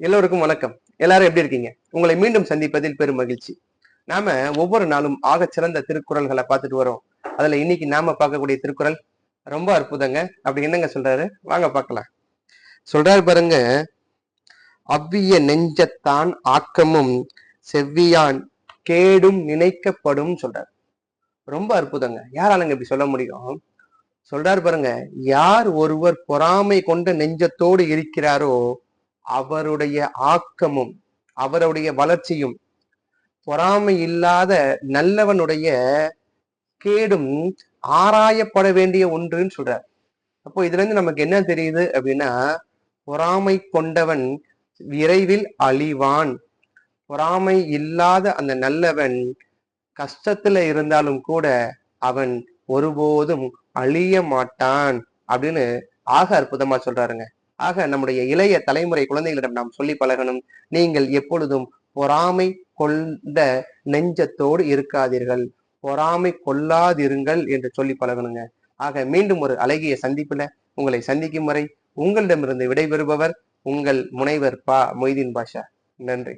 எல்லோருக்கும் வணக்கம். எல்லாரும் எப்படி இருக்கீங்க? உங்களை மீண்டும் சந்திப்பதில் பெரும் மகிழ்ச்சி. நாம ஒவ்வொரு நாளும் ஆகச் சிறந்த திருக்குறள்களை பார்த்துட்டு வரோம். அதுல இன்னைக்கு நாம பார்க்கக்கூடிய திருக்குறள் ரொம்ப அற்புதங்க. அப்படி என்னங்க சொல்றாரு? வாங்க பார்க்கலாம். சொல்றாரு பாருங்க அவ்விய நெஞ்சத்தான் ஆக்கமும் செவ்வியான் கேடும் நினைக்கப்படும் சொல்றாரு. ரொம்ப அற்புதங்க. யாராலங்க இப்படி சொல்ல முடியும்? சொல்றாரு பாருங்க யார் ஒருவர் பொறாமை கொண்ட நெஞ்சத்தோடு இருக்கிறாரோ அவருடைய ஆக்கமும் அவருடைய வளர்ச்சியும் பொறாமை இல்லாத நல்லவனுடைய கேடும் ஆராயப்பட வேண்டிய ஒன்றுன்னு சொல்றார். அப்போ இதுல இருந்து நமக்கு என்ன தெரியுது அப்படின்னா பொறாமை கொண்டவன் விரைவில் அழிவான். பொறாமை இல்லாத அந்த நல்லவன் கஷ்டத்துல இருந்தாலும் கூட அவன் ஒருபோதும் அழிய மாட்டான் அப்படின்னு ஆக அற்புதமா சொல்றாருங்க. ஆக நம்முடைய இளைய தலைமுறை குழந்தைகளிடம் நாம் சொல்லி பழகணும். நீங்கள் எப்பொழுதும் பொறாமை கொண்ட நெஞ்சத்தோடு இருக்காதீர்கள். பொறாமை கொள்ளாதிருங்கள் என்று சொல்லி பழகணுங்க. ஆக மீண்டும் ஒரு அழகிய சந்திப்புல உங்களை சந்திக்கும் வரை உங்களிடமிருந்து விடைபெறுபவர் உங்கள் முனைவர் பா மொய்தீன் பாஷா. நன்றி.